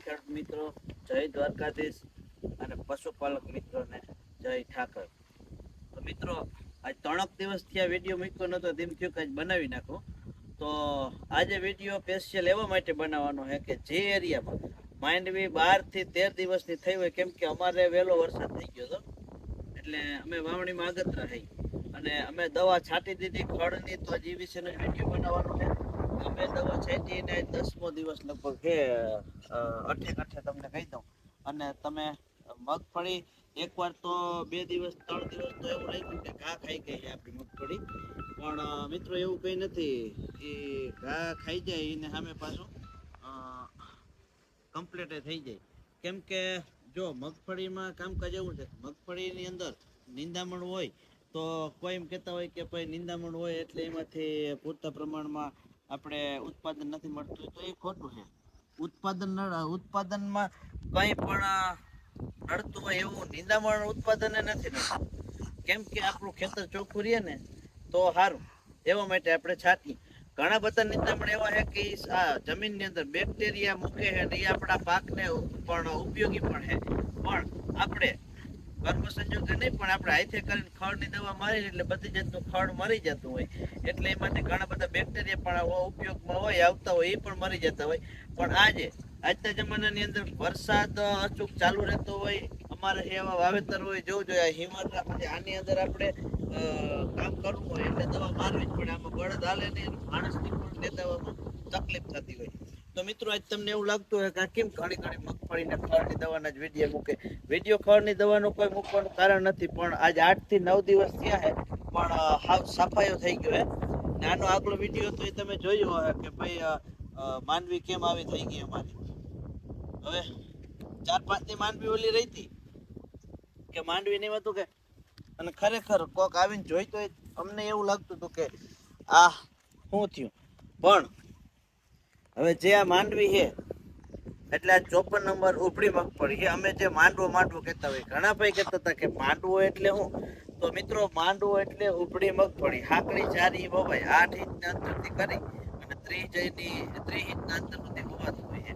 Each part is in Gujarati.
ખેડૂત મિત્રો, જય દ્વારકાધીશ અને પશુપાલક મિત્રોને જય ઠાકર. તો મિત્રો, આજ ત્રણક દિવસથી આ વીડિયો મૂક્યો નતો, તેમ થયું કે આજ બનાવી નાખો. તો આજે વીડિયો સ્પેશિયલ એવા માટે બનાવવાનો છે કે જે એરિયામાં માંડવી બારથી તેર દિવસની થઈ હોય, કેમ કે અમારે વહેલો વરસાદ થઈ ગયો હતો, એટલે અમે વાવણીમાં આગતરા થઈ અને અમે દવા છાંટી દીધી ખડની તો હજી વિશેનો વીડિયો બનાવવાનો છે. અમે દવા છાંટીને દસમો દિવસ લગભગ છે અ, અઠે તમને કહી દઉં. અને તમે મગફળી એકવાર તો બે દિવસ ત્રણ દિવસ તો એવું રાખ્યું કે ઘા ખાઈ ગઈ છે આપણી મગફળી પણ મિત્રો એવું કંઈ નથી. એ ઘા ખાઈ જાય એને સામે પાછું કમ્પ્લીટ થઈ જાય. કેમ કે જો મગફળીમાં કામકાજ એવું છે મગફળીની અંદર નિંદામણ હોય તો કોઈ એમ કહેતા હોય કે ભાઈ નિંદામણ હોય એટલે એમાંથી પૂરતા પ્રમાણમાં આપણે ઉત્પાદન નથી મળતું તો એ ખોટું છે. ઉત્પાદન ઉત્પાદનમાં કંઈ પણ નડતું હોય એવું નિંદામણ ઉત્પાદન નથી નડતું. કેમ કે આપણું ખેતર ચોખ્ખું રહે ને, તો સારું એવા માટે આપણે છાંટીએ. ઘણા બધા નિંદામણ એવા છે કે આ જમીનની અંદર બેક્ટેરિયા મૂકે છે ને એ આપણા પાકને પણ ઉપયોગી પણ છે. પણ આપણે કર્મ સંજોગે નહીં, પણ આપણે હાથે કરીને ખડની દવા મારી એટલે બધી જાતનું ખડ મરી જતું હોય. એટલે એમાંથી ઘણા બધા બેક્ટેરિયા પણ ઉપયોગમાં હોય, આવતા હોય, એ પણ મરી જતા હોય. પણ આજે આજના જમાનાની અંદર વરસાદ અચૂક ચાલુ રહેતો હોય, અમારે એવા વાવેતર હોય, જોવું જોઈએ હિમાલય પછી આની અંદર આપણે કામ કરવું હોય એટલે દવા મારવી જ પડે. આમાં બળદ હાલે નહીં, માણસની પણ લેતાવામાં તકલીફ થતી હોય. તો મિત્રો, આજ તમને એવું લાગતું હોય કે કેમ ઘણી ઘણી મગફળીને ખડની દવાના જ વીડિયો મૂકે? વીડિયો ખડની દવાનું કોઈ મૂકવાનું કારણ નથી, પણ આજ આઠથી નવ દિવસ થયા છે, પણ હાવ સફાયો થઈ ગયો હે ને આનો આગલો વીડિયો તો એ તમે જોયો હોય કે ભાઈ માંડવી કેમ આવી થઈ ગઈ અમારી? હવે ચાર પાંચની માંડવી ઓલી રહી હતી કે માંડવી નહીં હતું કે? અને ખરેખર કોક આવીને જોઈ તો અમને એવું લાગતું હતું કે આ શું થયું? પણ હવે જે આ માંડવી છે, એટલે આ ચોપન નંબર ઉપડી મગફળી છે, અમે જે માંડવો માંડવો કહેતા હોય, ઘણા ભાઈ કહેતા હતા કે માંડવો એટલે હું? તો મિત્રો, માંડવો એટલે ઉપડી મગફળી હાકડી ચારી વવાય આઠ ઇંચના અંતરથી કરી અને ત્રીસ જઈની ત્રીસ ઇંચના અંતર સુધી વવાતું હોય છે.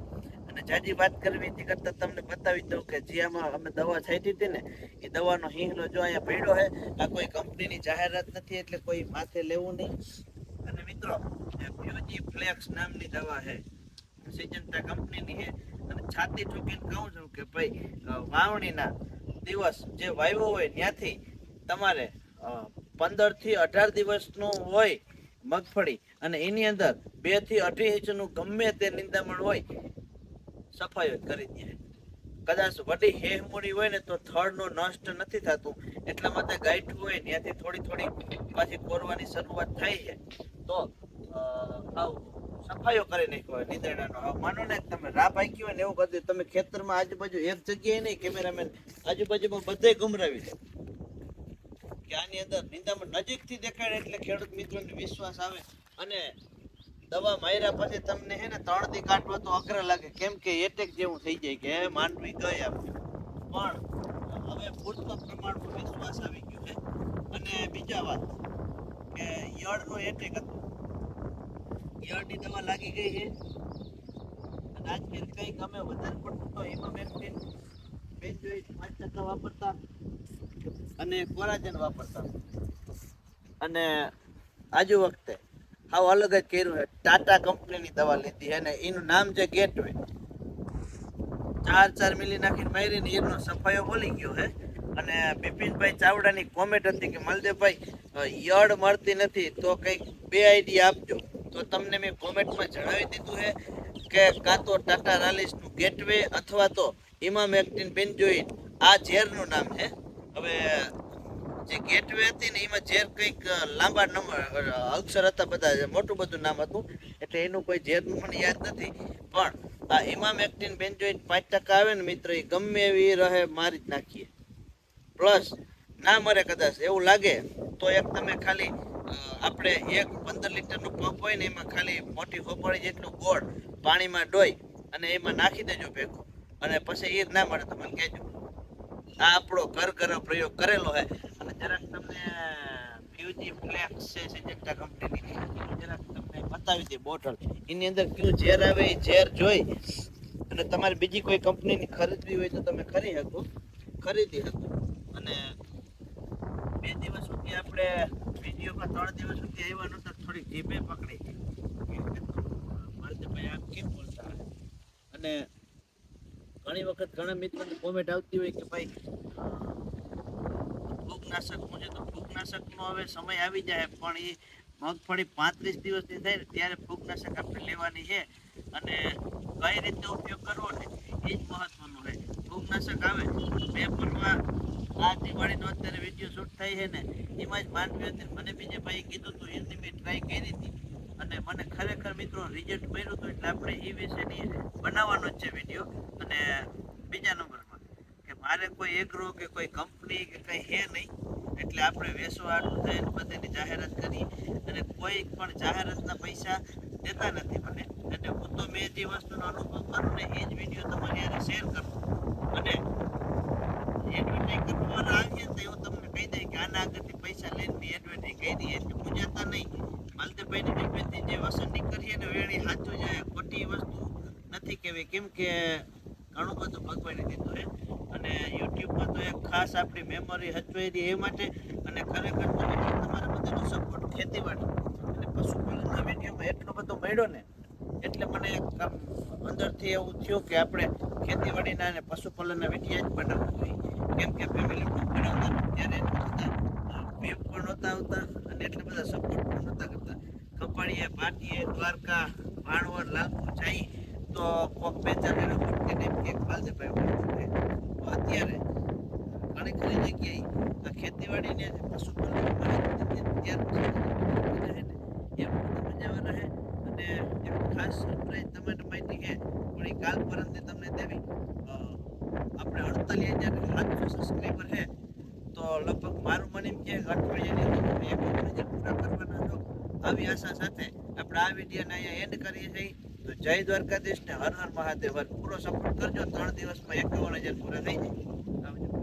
અને જાજી વાત કરવી હતી કરતા તમને બતાવી દઉં કે જે આમાં અમે દવા છાંટી હતી ને, એ દવાનો હિંગલો જો અહીંયા પડ્યો છે, આ કોઈ કંપનીની જાહેરાત નથી, એટલે કોઈ માથે લેવું નહીં. અને મિત્રો ફ્યુજી ફ્લેક્સ નામની દવા છે. સિજન્ટા કંપનીની છે. અને છાતી ઠોકીને કહું છું કે ભાઈ વાવણીના દિવસ જે વાવ્યો હોય ત્યાંથી તમારે પંદરથી અઢાર દિવસનું હોય મગફળી અને એની અંદર બેથી અઢી ઇંચનું ગમે તે નિંદામણ હોય સફાઈ કરી દે. કદાચ વડી હેહમૂડી હોય ને તો થળનું નષ્ટ નથી થતું. એટલા માટે ગાંઠું હોય ત્યાંથી થોડી થોડી પાછી કોરવાની શરૂઆત થાય છે. તો અ, સફાઈઓ કરી નાખ્યો હોય માનો ને તમે રા પાકી ને એવું બધું તમે ખેતરમાં આજુબાજુ એક જગ્યાએ નહીં કેમેરામેન આજુબાજુમાં બધે ગુમરાવી દે. કે આની અંદર નિંદામણ નજીકથી દેખાડે એટલે ખેડૂત મિત્રોને વિશ્વાસ આવે. અને દવા માર્યા પછી તમને હે ને ત્રણ દી કાઢવા તો અઘરા લાગે. કેમ કે એટેક જેવું થઈ જાય કે માંડવી ગઈ આપણે પણ હવે પૂરતા પ્રમાણમાં વિશ્વાસ આવી ગયો છે. અને બીજા વાત કે યળનો એટેક હતો. યળની દવા લાગી ગઈ છે. આજકાલ કંઈક અમે વધારે પડતું તો ઇમામેક્ટિન બેન્જોઇટ પાંચ ટકા વાપરતા અને કોરાજન વાપરતા. અને આજુ વખતે આવું અલગ જ કર્યું છે. ટાટા કંપનીની દવા લીધી અને એનું નામ છે ગેટવે. ચાર ચાર મિલી નાખીને મારીને એનો સફાયો બોલી ગયો છે. અને બિપિનભાઈ ચાવડાની કોમેન્ટ હતી કે, માલદેવભાઈ યડ મળતી નથી, તો કંઈક બે આઈડિયા આપજો. તો તમને મેં કોમેન્ટમાં જણાવી દીધું છે કે, કાં તો ટાટા રાલિસનું ગેટવે અથવા તો ઇમામ ઇમામેક્ટિન બેન્જોઇન આ ઝેરનું નામ છે. હવે, જે ગેટવે હતી ને, એમાં ઝેર કંઈક લાંબા નંબર અક્ષર હતા બધા મોટું બધું નામ હતું, એટલે એનું કોઈ ઝેરનું મને યાદ નથી. પણ આ ઇમામેક્ટિન બેન્જોઇટ પાંચ ટકા આવે ને, મિત્ર, એ ગમે એવી રહે, મારી જ નાખીએ. પ્લસ ના મરે કદાચ, એવું લાગે, તો એક તમે ખાલી આપણે એક પંદર લીટરનું પંપ હોય ને, એમાં ખાલી મોટી ખોપડી જેટલું ગોળ પાણીમાં ડોઈ અને એમાં નાખી દેજો ભેગું. અને પછી એ ના મળે તો મને કહેજો. આ આપણો ઘર ઘર પ્રયોગ કરેલો હોય અને જરાક તમને ક્યુજી ફ્લેક્સ છે, સિજેક્ટા કંપનીની જરાક તમને બતાવી દે બોટલ. એની અંદર ક્યુ ઝેર આવે, એ ઝેર જોઈ. અને તમારે બીજી કોઈ કંપનીની ખરીદવી હોય તો તમે ખરી શકો. ખરીદી શકો. અને બે દિવસ સુધી આપણે વિડીયોમાં ત્રણ દિવસ સુધી આવ્યા નહોતા, થોડીક જીભે પકડી. ગઈ ભાઈ આમ કેમ બોલતા? અને ઘણી વખત ઘણા મિત્રોની કોમેન્ટ આવતી હોય કે ભાઈ ફૂગનાશક હું છે તો ફૂગનાશકનો હવે સમય આવી જાય, પણ એ મગફળી પાંત્રીસ દિવસની થાય ને ત્યારે ફૂગનાશક આપણે લેવાની છે. અને કઈ રીતે ઉપયોગ કરવો ને એ જ મહત્વનું છે. ફૂગનાશક આવે પેપરમાં આ દિવાળીનો અત્યારે વીડિયો શૂટ થઈ છે ને, એમાં જ માનવી હતી મને બીજે ભાઈ કીધું હતું એની મેં ટ્રાય કરી હતી. અને મને ખરેખર મિત્રો રિઝલ્ટ મળ્યું હતું એટલે આપણે એ વિશેની બનાવવાનો જ છે વીડિયો અને બીજા નંબરમાં કે મારે કોઈ એગ્રો કે કોઈ કંપની કે કંઈ છે નહીં, એટલે આપણે વેસવાડું આટલું થાય ને બધાની જાહેરાત કરી. અને કોઈ પણ જાહેરાતના પૈસા દેતા નથી મને. અને હું તો મેં જે વસ્તુનો અનુભવ કરું ને, એ જ વીડિયો તમારી હારે શેર કરું. અને એડવર્ટાઈઝ કરવાવાળા આવીએ તો એવું તમને કહી દઈએ કે આના આગળથી પૈસા લઈને એડવર્ટાઈઝ કહી દઈએ એટલે મૂંઝાતા નહીં માલદેભાઈની જીભેથી જે. વસન નીકળીએ ને વેણી સાચું જાય ખોટી વસ્તુ નથી કહેવી કેમ કે ઘણું બધું ભગવાને દીધું છે અને યુટ્યુબમાં તો એક ખાસ આપણી મેમરી હચવાઈ એ માટે અને ખરેખર તમારા બધાનો સપોર્ટ ખેતીવાડી અને પશુપાલનના વિડીયોમાં એટલો બધો મળ્યો ને એટલે મને અંદરથી એવું થયું કે આપણે ખેતીવાડીના અને પશુપાલનના વીડિયો જ બનાવવા જોઈએ. કેમ કે ફેમિલી બ્લોગ બનાવતા ત્યારે વ્યૂ પણ નહોતા આવતા અને એટલા બધા સપોર્ટ પણ નહોતા કરતા. કપાળીએ, પાટીએ, દ્વારકા ભાણવર લાલપુર જઈ તો કોક બે ચાર એનો એમ કે તો અત્યારે ઘણી ખરી જગ્યાએ ખેતીવાડીને પશુપાલન ત્યારે એમ મજા અને એક ખાસ સરપ્રાઈઝ તમારે માહિતી છે, પણ કાલ પરમથી તમને દેવી. આપણે અડતાલીસ હજાર સાતસો સબસ્ક્રાઈબર છે, તો લગભગ મારું મને એમ કે અઠવાડિયાની અંદર એક હજાર પૂરા કરવાના છો. આવી આશા સાથે આપણે આ વિડીયોને અહીંયા એન્ડ કરીએ છીએ. તો જય દ્વારકાધીશ ને હર હર મહાદેવ. પૂરો સપોર્ટ કરજો. ત્રણ દિવસમાં એકાવન હજાર પૂરા થઈ જાય. આવજો.